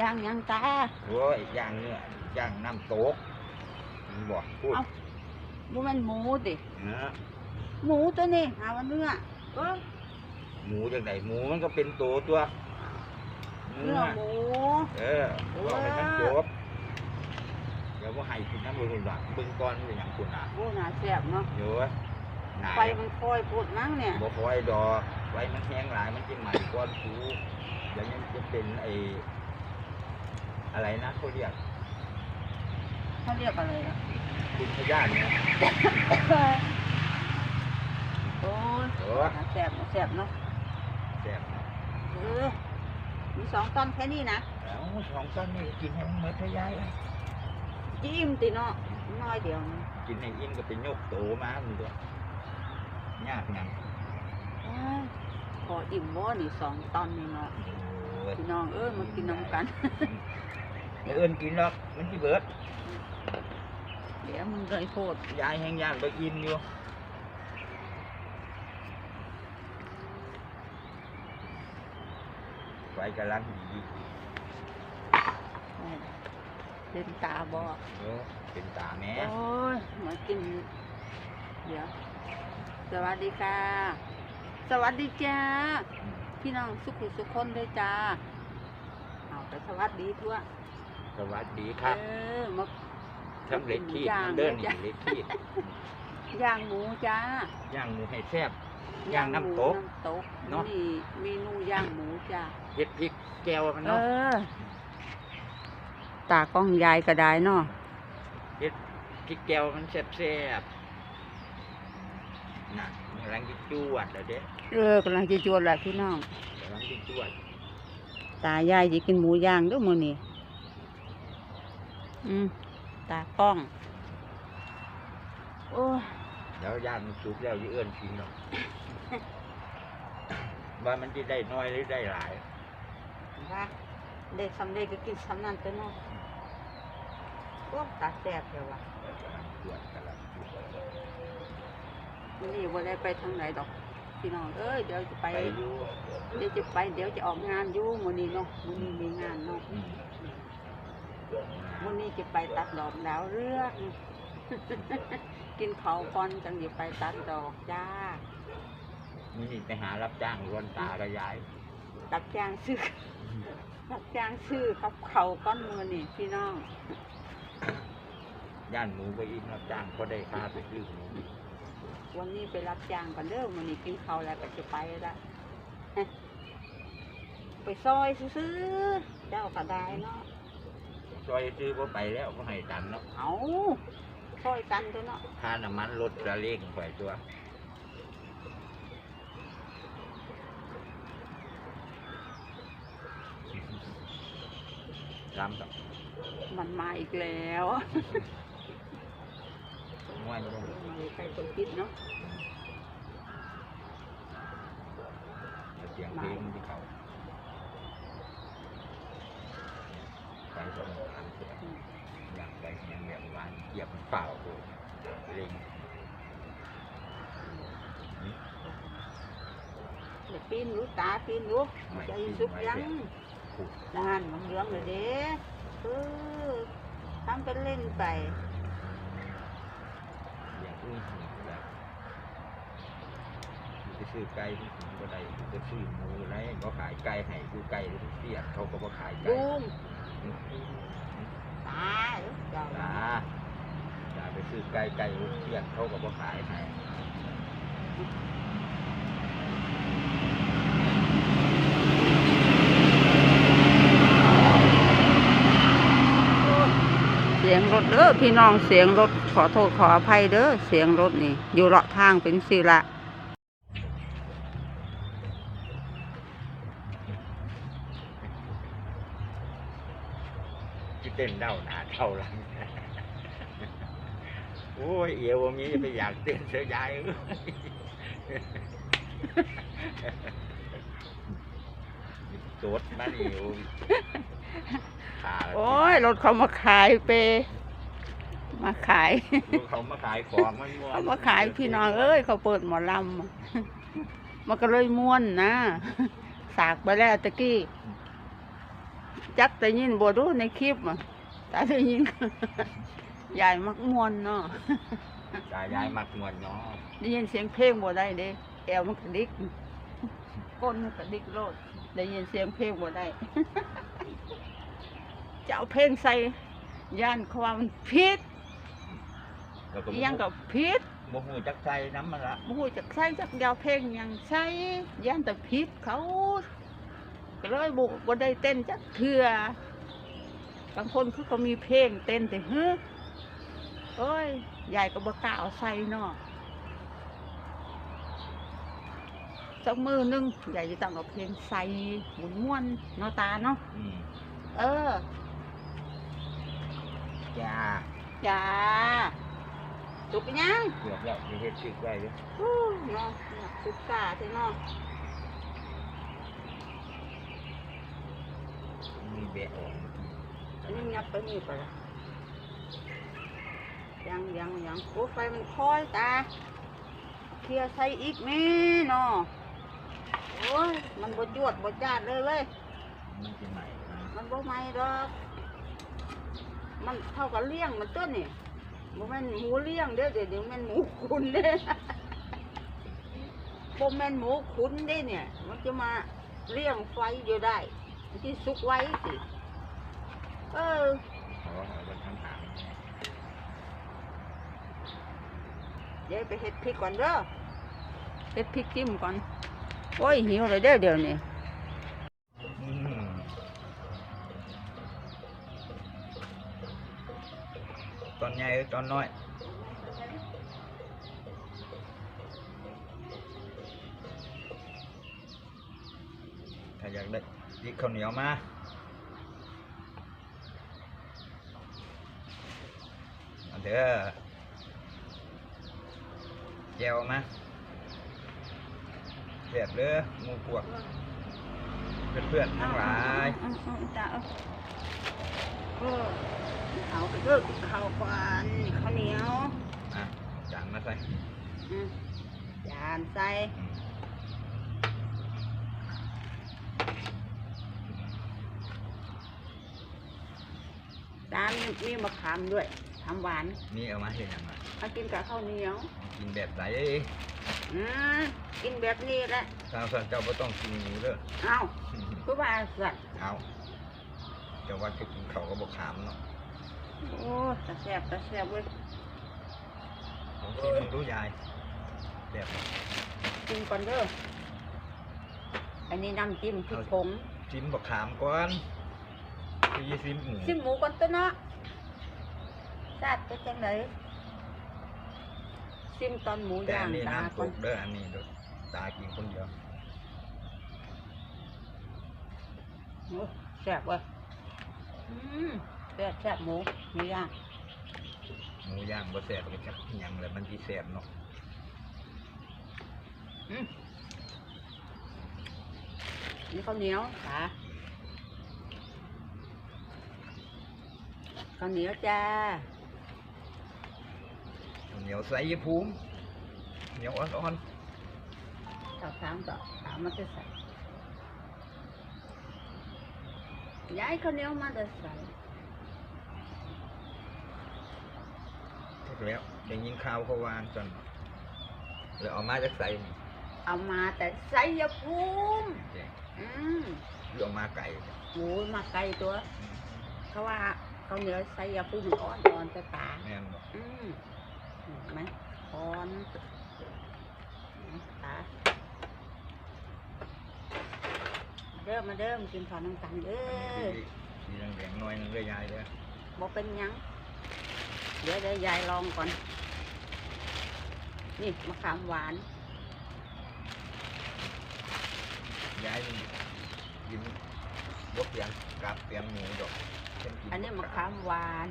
ย่างหยังตา โอ้ยย่างเนื้อย่างน้ำโต๊กมันบอกพูดเอ้าบ่แม่นหมูตินะหมูตัวนี้หาว่าเนื้อเออหมูจากไหนหมูมันก็เป็นตัวตัวเนื้อหมูเออบอกให้มันจบเดี๋ยวว่าให้กินน้ำมันหลังเบิ่งก้อนเป็นอย่างคุณอะโอ้น่าแซ่บเนาะเดี๋ยวหนาไฟมันคอยพูดมั้งเนี่ยบ่คอยดอกไว้มันแห้งหลายมันจะใหม่ก้อนฟูเดี๋ยวนี้มันจะเป็นไอ อะไรนะเขาเรียกเขาเรียกอะไรอะคุณพยานเนี่ยโอ้ยเออน่าแซ่บน่าแซ่บเนาะแซ่บเออมีสองตอนแค่นี้นะแล้วสองต้นนี่กินให้มันเหมือนพยายจิ้มติเนาะน้อยเดียวนึงกินให้อิ่มก็เป็นยกโตมามันตัวยากหยังอ้ายพออิ่มบ่นี่สองตอนนี่เนาะโอ้ยพี่น้องเอ้ยมากินน้ำกัน ไม่เอิ้นกินหรอกมันสิเบิดเดี๋ยวมึงเลยโพดยายแห้งย่านไปกินอยู่ไฟกำลังดีเล่นตาบอเออเป็นตาแม่โอ้ยมากิน เดี๋ยว สวัสดีค่ะ สวัสดีจ้า พี่น้องสุขุสุขคนเลยจ้า เอาไปสวัสดีทั่ว สวัสดีครับเออมาทำเล็กขีดย่างเดินเลยนี่จ้ะเล็กขีดย่างหมูจ้าย่างหมูให้แซ่บย่างน้ำตกน้ำตกเนาะนี่เมนูย่างหมูจ้าเฮ็ดพริกแก้วมันเอเนาะอตากล้องยายก็ได้เนาะเฮ็ดพริกแก้วมันแซ่บๆน่ะกำลังจะจวดแล้วเด้เออกำลังจะจวนแหละพี่น้องกำลังจะจวดตายายจะกินหมูย่างเด้วยมือนี่ อืมตากล้อง โอ้ยแล้วย่างมันสุกแล้วจะเอื้อนกินเนาะว่ามันจะได้น้อยหรือได้หลาย ว่าเด็กสำเร็จก็กินสำนันตัวเน้องโอ้ตาแสบเลยว่ะกำลังจวดกำลังจวดมื้อนี่ว่าได้ไปทางไหนดอก พี่น้องเอ้ยเดี๋ยวจะไป ไปอยู่เดี๋ยวจะไป เดี๋ยวจะออกงานอยู่มื้อนี้เนาะมื้อนี้มีงานเนาะ อืม มื้อนี้จะไปตัดดอกดาวเรืองกินเขาวก่อนจังจะไปตัดดอกจ้านี่ไปหารับจ้างรวนตากระยายตัดจ้างซื้อตัดจ้างซื้อกับเขาวก้อนมือนี่พี่น้อง ย่านหมูไปอีกรับจ้างก็ได้ค่าไปซื้อหมูอีกวันนี้ไปรับจ้างกันเด้อวันนี้กินข้าวแล้วก็จะไปละไปซอยซื้อๆเจ้าก็ได้เนาะ ซอยซื้อก็ไปแล้วก็ให้ตันเนาะเอาซอยกันเถอะเนาะค่าน้ำมันลดระเล่งไปตัวรำกับมันมาอีกแล้วม้วนลงมาเลยใครคนคิดเนาะเสียงเพลงที่เขาไปสมทางเสีย อยากไปเสียงแบบหวานเหยียบเปล่าโอ้เล่งเดี๋ยวปีนรู้ตาปีนรู้ใจสุกยังขุดนานมันเหลืองเลยเด้เออทำเป็นเล่นไปอย่างอื่นแบบไปซื้อไก่ที่ผมก็ได้จะซื้อหมูอะไรก็ขายไก่ให้ดูไก่หรือเสียเขาก็มาขายไก่ บูมตาจ้าจ้าไปซื้อไก่ไก่เสียเขาก็มาขายให้เสียงรถเด้อพี่น้องเสียงรถขอโทษขออภัยเด้อเสียงรถนี่ อยู่เลาะทางเป็นสิละ ที่ เต้นเด้าหนาเท่าหลังโอ้ยเอวมีจะไปอยากเต้นเสียยายเอ้ยโจดมานี่โอ้ยขาโอ้ยรถเขามาขายเป มาขาย เขามาขายของมันม่วนเขามาขายพี่น้องเอ้ยเขาเปิดหมอลำมันก็เลยม่วนนะ สากไปแล้วตะกี้ จักแต่ยินบ่ดูในคลิปอะแต่ได้ยิน ยายมักมวนเนาะตายายมักมวนเนาะได้ยินเสียงเพลงบ่ได้เด้แอวมันกระดิกก้นมันกระดิกโลดได้ยินเสียงเพลงบ่ได้ จะเอาเพลงใส่ย่านเขาว่ามันผิดแล้วก็อิหยังกับผิดบ่ฮู้จักใจน้ำมันละบ่ฮู้จักใส่จักยาวเพลงหยังใส่ย่านแต่ผิดเขา ก็เลยบ่บ่ได้เต้นจักเทื่อบางคนคือเขามีเพลงเต้นแต่เฮ้อเอ้ยยายก็บ่กล้าเอาใส่เนาะสักมือหนึงยายจะต้องเอาเพลงใส่หมุนม่วนๆเนาะตาเนาะอืมเออจ้าจ้าจุกยังเกือบแล้วสิเฮ็ดสึกไว้เด้อ อู้เนาะอยากศึกษาใช่เนาะ แบะออกอันนี้งับไปนี่ไปละยังยังยังโอ้ไฟมันคอยตาเคลียร์ใส่อีกแม่เนาะโอ้ยมันบดจวดบดจาดเลยเว้ยมันสิใหม่นะมันบ่ไหม่ดอก มันเท่ากับเลี้ยงมันต้นนี่บ่แม่นหมูเลี้ยงเด้อเดี๋ยวเดี๋ยวแม่นหมูขุนเด้บ่แม่นหมูขุนเด้เนี่ย มันจะมาเลี้ยงไฟอยู่ได้มัน ที่สุกไว้สิ เออเพราะว่าเอาไว้ทางหางเดี๋ยวไปเฮ็ดพริกก่อนเด้อเฮ็ดพริกจิ้มก่อน โอ้ยหิวเลยเด้อเดี๋ยวนี้อืมตอนใหญ่หรือตอนน้อย จิกข้าวเหนียวมาเด้อแจวมาเสียบเด้อหมูพวกเพื่อนๆทั้งหลายเอาเอาเอาจ้าเอาเออเอาไปเด้อข้าวก่อนข้าวเหนียวอะจานมาใส่จานใส่ อืมจานมีมะขามด้วยทำหวานนี่เอามาเห็นยังไงเอากินกับข้าวเหนียวกินแบบไหนอืมกินแบบนี้แหละทางสันเจ้าไม่ต้องกินหมูเด้อเอาคือว่าสัตว์เอาเจ้าว่าจะกินเขาวก็บอกขามเนาะโอ้ตาแซ่บตาแซ่บเว้ยผมกินมึงรู้ยายแบบกินก่อนเด้ออันนี้น้ำจิ้มพริกผงจิ้มบอกขามก่อน พี่ซิมหมูซิมหมูก่อนตัวเนาะจัดไปจังไหนซิมตอนหมูแต่ย่าอังนนี้ตาน้ำตก่อนกเด้ออันนี้เด้อตากินคนเดียวโอ้แซ่บเว้ยอืมแซ่บแซ่บหมูหมูย่างหมูย่างบ่แสบก็จักอิหยังเลยมันที่แสบเนาะอืมนี่ข้าวเหนียวค่ะ ข้าวเหนียวจ้าเหนียวใสยภูมิเหนียวอ่อนสาวสามต่อสามมันจะใส่ย้ายข้าวเหนียวมาจะใส่ๆถูกแล้วได้ยินข่าวเขาวางจนเลยเอามาจากใส่นี่เอามาแต่ไสยภูมิเจ๊อืมหรือเอามาไก่หมูมาไกลตัว เขาว่า ข้าวเหนียวไสยภูมิอ่อนอ่อนจะตาแม่นบอกอืมเห็นไหมอ่อนตาเริ่มมาเริ่มกินข้าวน้ำกันเด้อสีแดงๆหน่อยหนึงเลยยายเด้อบอกเป็นหยัง เดี๋ยวเดี๋ยวยายลองก่อน นี่มะขามหวานยายนี่กินบกเปียงกับเปียงหมูดอกเช่กิ อันนี้มะขามหวาน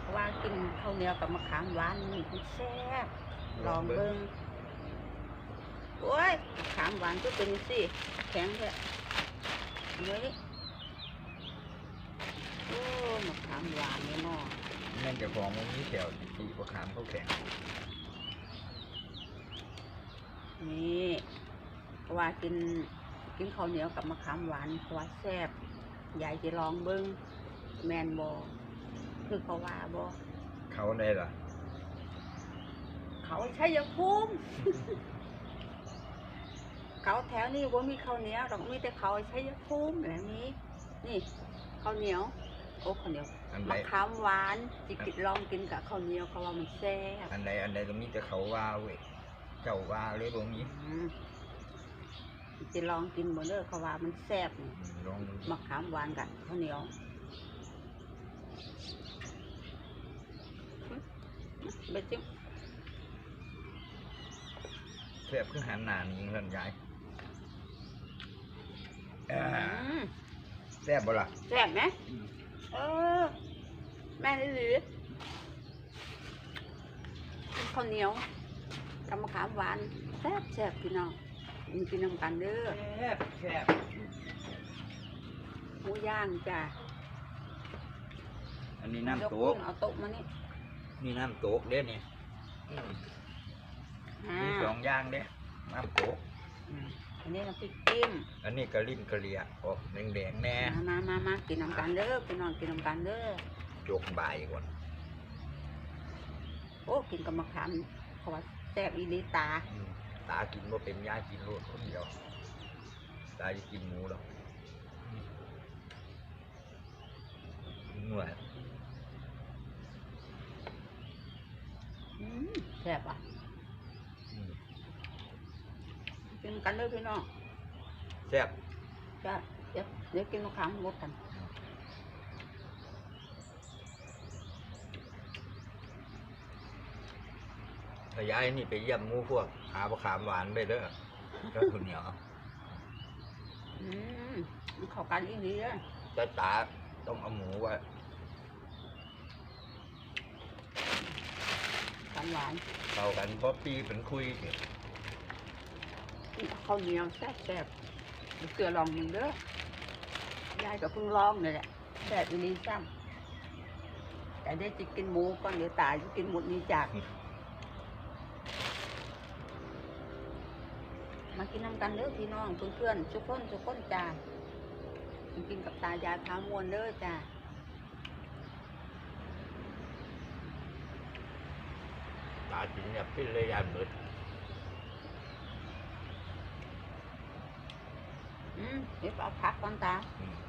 เพราะว่ากินข้าวเหนียวกับมะขามหวานนี่มันแซ่บลองเบิ่งโอ้ยมะขามหวานก็เป็นสิแข็งเลยเฮ้ยโอ้มะขามหวานนี่เนาะแม่นเจ้าของมันมีแถวตีบะขามเขาแข็งนี่เพราะว่ากินกินข้าวเหนียวกับมะขามหวานเพราะว่าแซ่บ ยายจะลองเบิ้งแมนบอคือเขาว่าบอเขาได้ล่ะ เขาใช้ยาภูมิเขาแถวนี้ว่ามีข้าวเหนียวดอกมีแต่เขาใช้ยาภูมิแบบนี้ นี่ข้าวเหนียวโอ้ข้าวเหนียวอันใด มะขามหวานจิกิดลองกินกับข้าวเหนียวเขาว่ามันแซ่บอันใดอันใดก็มีแต่เขาว่าเว้ยเจ้าว่าเลยบ่มีอืม จะลองกินบ่เด้อเขาว่ามันแซ่บนี่อืมลองดูมะขามหวานกับข้าวเหนียวไปจิ้มแซ่บคือหันหน้าหนี้เพิ่นยายเอ้ออืมแซ่บบ่ล่ะแซ่บไหมเออ แม่นี่หรือกินข้าวเหนียวกับมะขามหวานแซ่บแซ่บพี่น้อง มีกินน้ำกันเด้อแซ่บแซ่บหมูย่างจ้ะอันนี้ยน้ำกโตขึ้กนเอาโต๊ะมานี่นี่น้ำโตกเด้นี่อืมอ่ามีสองอย่างเด้น้ำโตกอืมอันนี้น้ำพริกจิ้มอันนี้กะลิ่นกะเหลียออกแดงๆแน่มามามามากินน้ำกันเด้อพี่น้องกินน้ำกันเด้อจกบ่ายก่อนโอ้กินกับมะขามเขาว่าแซ่บอีหลีตาอืม ตากินว่าเป็นยากินโลดคนเดียว ตาจะกินหมูหรอกเหนื่อยอืมแซ่บอะอืมกินกันเด้อพี่น้องแซ่บจ้ะเดี๋ยวเดี๋ยวกินมะขามหมดกัน ข ยายนี่ไปเยี่ยมหมูพวก หาบะขามหวานไปเด้อก็คนเหนียวอืมมันเข้ากันอีหลีเลยแต่ตาต้องเอาหมูไว้กันหวานเข้ากันเพราะปีเป็นคุยเดี๋ยวข้าวเหนียวแซ่บแซ่บเดี๋ยวเกลือลองมึงเด้อยายก็เพิ่งลองนี่แหละแซ่บอีหลีซ้ำแต่ได้จะกินหมูก่อนเดี๋ยวตายจะกินหมดนี้จาก มากินน้ำกันเด้อพี่น้องเพื่อนๆทุกคนทุกคนจ้ามากินกับตายายพามวนเด้อจ้าตากินเนี่ยพี่เลยยานหมดอืมเดี๋ยวเอาพักก่อนตาอืม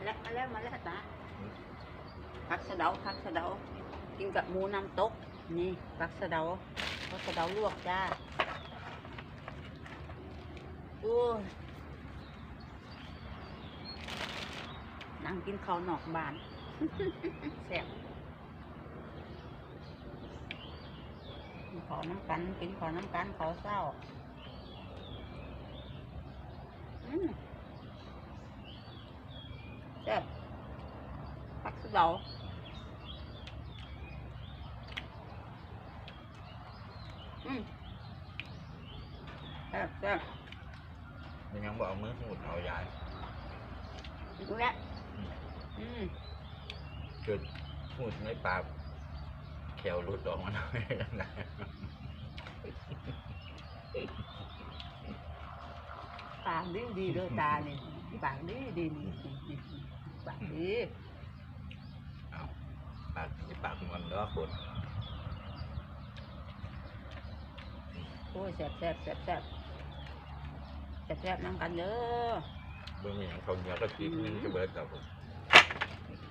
มาแล้วมาแล้วมาแล้วตาผักสะเดา ผักสะเดา กินกับหมูน้ำตก นี่ผักสะเดาผักสะเดาลวกจ้าโอ้ยนั่งกินข้าวนอกบ้านแซ่บกินขอน้ำกัน กินขอน้ำกันขอเศร้าอืมแซ่บผักสะเดา อืมแซ่บแซ่บมันยังบอกเอามือหูดเอายายดูแลวอืมเกิดหูดไม่ปากแขวรุดออกมาหน่อยนะปากดีดีๆเด้อตานี่ปากดีดีนี่นี่ปากดี เอาปากไม่ปากมันแล้วคน โอ้ยแซ่บแซ่บแซ่บแซ่บแซ่บแซ่บน้ำกันเด้อเบื้องอย่างเขาเหนียวก็คิดนึงจะเบิดกับผม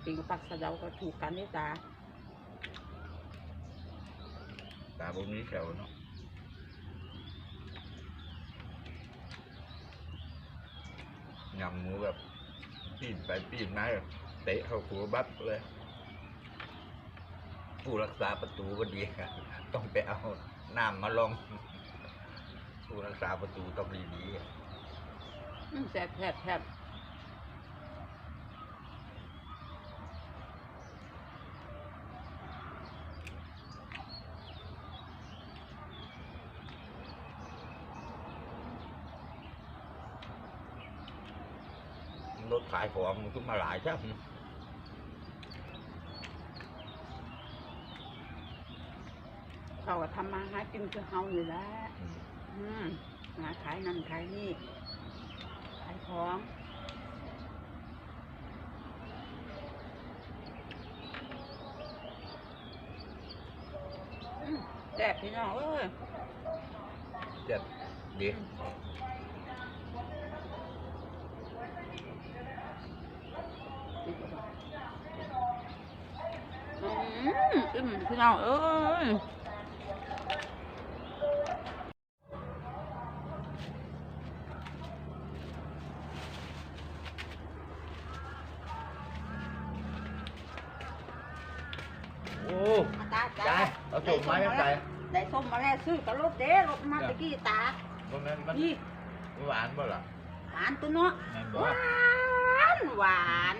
กินกับปักสะเดาก็ถูกกันนี่ตาตาพวกนี้แขวเนาะยำหมูแบบปีนไปปีนมาแบบเตะเข้าหัวบับเลย ผู้รักษาประตูก็ดี ต้องไปเอาน้ำมาลอง ผู้รักษาประตูต้องดีดีแซ่บแซ่บแซ่บรถขายของมันก็มาหลายช่างเขาทำมาหากินคือเฮาอยู่แล้ว หาขายนั่นขายนี่ขายของอืมแซ่บพี่น้องเอ้ยเจ็บดีอืมอิ่มพี่น้องเอ้ย โอ้ มาตา ใจ เอาส่งไม้ไม่ใจได้ส้มมาแล้วซื้อกับรถเด้รถมาตะกี้ตาตรงนั้นมันนี่หวานบ่ล่ะหวานตัวเนาะแม่นหบ่วานหวาน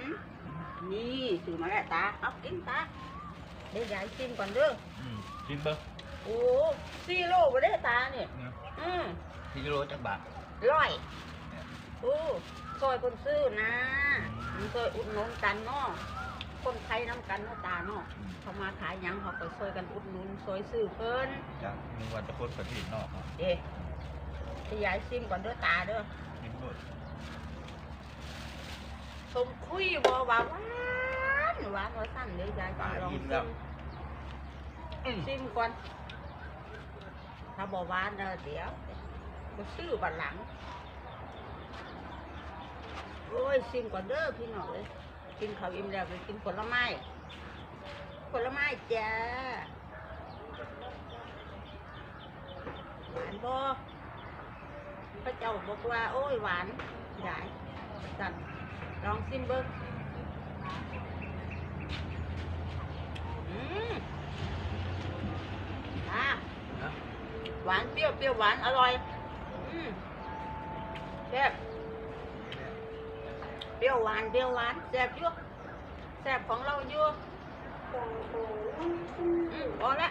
นี่ซื้อมาแล้วตาเอากินตาเดี๋ยวยายชิมก่อนเด้ออืมกินเบิ่งโอ้สี่โลไปได้ตาเนี่ยนะอืมกิโลจักบาทร้อยโอ้ซอยคนซื้อนะอืมมันซอยอุดหนุนกันเนาะ คนไทยน้ำกันเนาะตาเนาะอืมเขามาขายหยังเขาไปซอยกันอุดหนุนซอยซื้อเพิ่นจักนึกว่าจะคนประเทศนอกเนาะเอ๊ะที่ยายซิมก่อนเด้อตาเด้อกินหมดสมคุยบ่ว่าหวานหวานว่าสั่นเด้อยายตายลองอิ่มซิแล้วมอืมซิมก่อนถ้าบ่หวานเด้อเดี๋ยวก็ซื้อบัดหลังโอ้ยซิมก่อนเด้อพี่น้องเอ้ย กินข้าวอิ่มแล้วไปกินผลไม้ ผลไม้จ้าหวานบ่พระเจ้าบอกว่า โอ้ยหวานได้สั่นลองซิมเบิ้งอืมอะนะหวานเปรี้ยวเปรี้ยวหวานอร่อย อืมแซ่บ เปรี้ยวหวานเปรี้ยวหวานแซ่บยุ่แซ่บของเราอยู่อืมพอละ